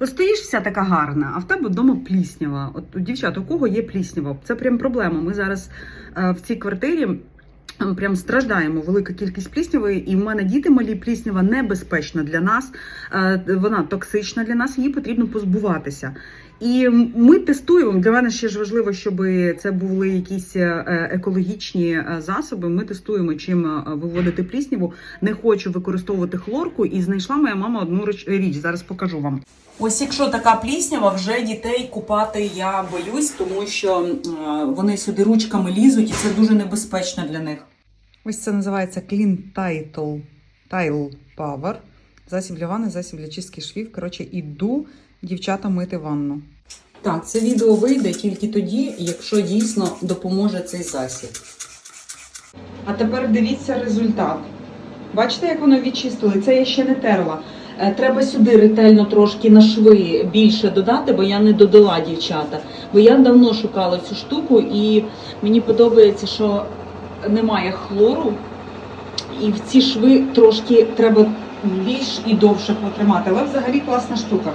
От стоїш вся така гарна, а в тебе вдома пліснява. От у дівчат, у кого є пліснява? Це прям проблема. Ми зараз е, в цій квартирі. М, Прям страждаємо велика кількість пліснявої, і в мене діти малі пліснява небезпечна для нас. е, Вона токсична для нас, її потрібно позбуватися. І ми тестуємо. Для мене ще ж важливо, щоб це були якісь е, екологічні е, засоби. Ми тестуємо, чим виводити плісняву. Не хочу використовувати хлорку, і знайшла моя мама одну річ-. Зараз покажу вам. Ось якщо така пліснява, вже дітей купати я боюсь, тому що вони сюди ручками лізуть, і це дуже небезпечно для них. Ось це називається Clean Title, Tile Power. Засіб для ванни, засіб для чистки швів. Коротше, іду дівчата мити ванну. Так, це відео вийде тільки тоді, якщо дійсно допоможе цей засіб. А тепер дивіться результат. Бачите, як воно відчистили? Це я ще не терла. Е, Треба сюди ретельно трошки на шви більше додати, бо я не додала дівчата. Бо я давно шукала цю штуку, і мені подобається, що немає хлору, і в ці шви трошки треба більш і довше потримати. Але взагалі класна штука.